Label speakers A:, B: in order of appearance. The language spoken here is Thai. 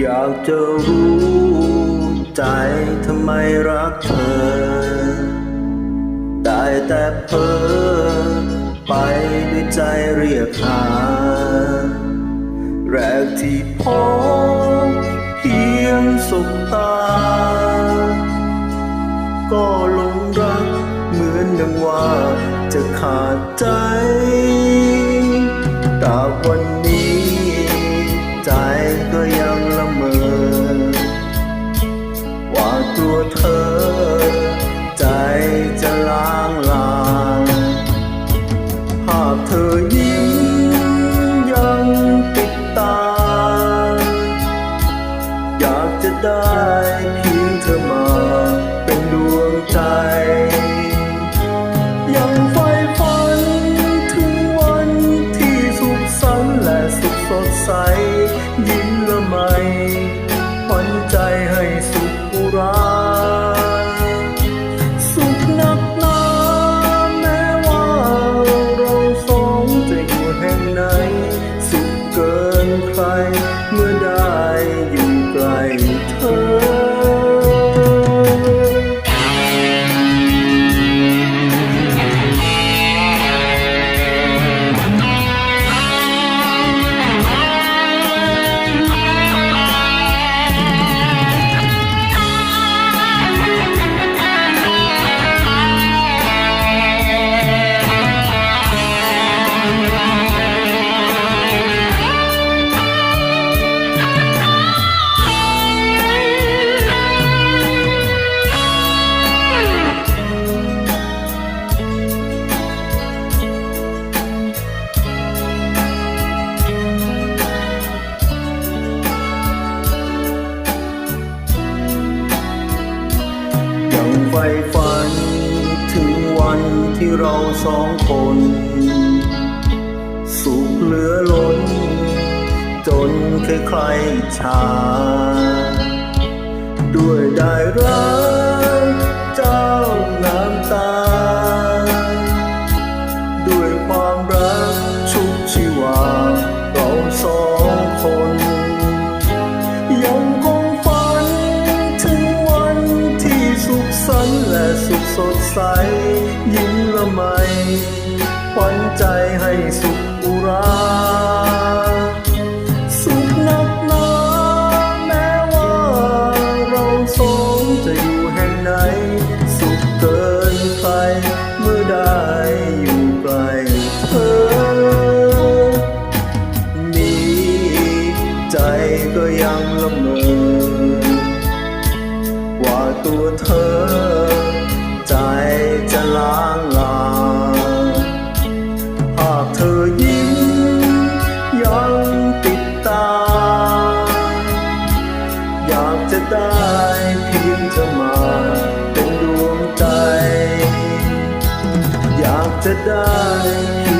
A: อยากจะรู้ใจทำไมรักเธอ ได้แต่เพ้อไปด้วยใจเรียกหา แรกที่พบเพียงสบตา ก็หลงรักเหมือนดังว่าจะขาดใจตราวัน ว่า ที่เราสองคน สุขเหลือล้น จนใครๆชา ด้วยได้รัก ละไมขวัญใจให้สุขอุรา สุขนักหนาแม้ว่าเราสองจะอยู่แห่งไหน สุขเกินใครเมื่อได้อยู่ใกล้เธอนี้ใจก็ยังละเมอว่าตัวเธอใจ อยากจะได้เพียงเธอมาเป็นดวงใจ อยากจะได้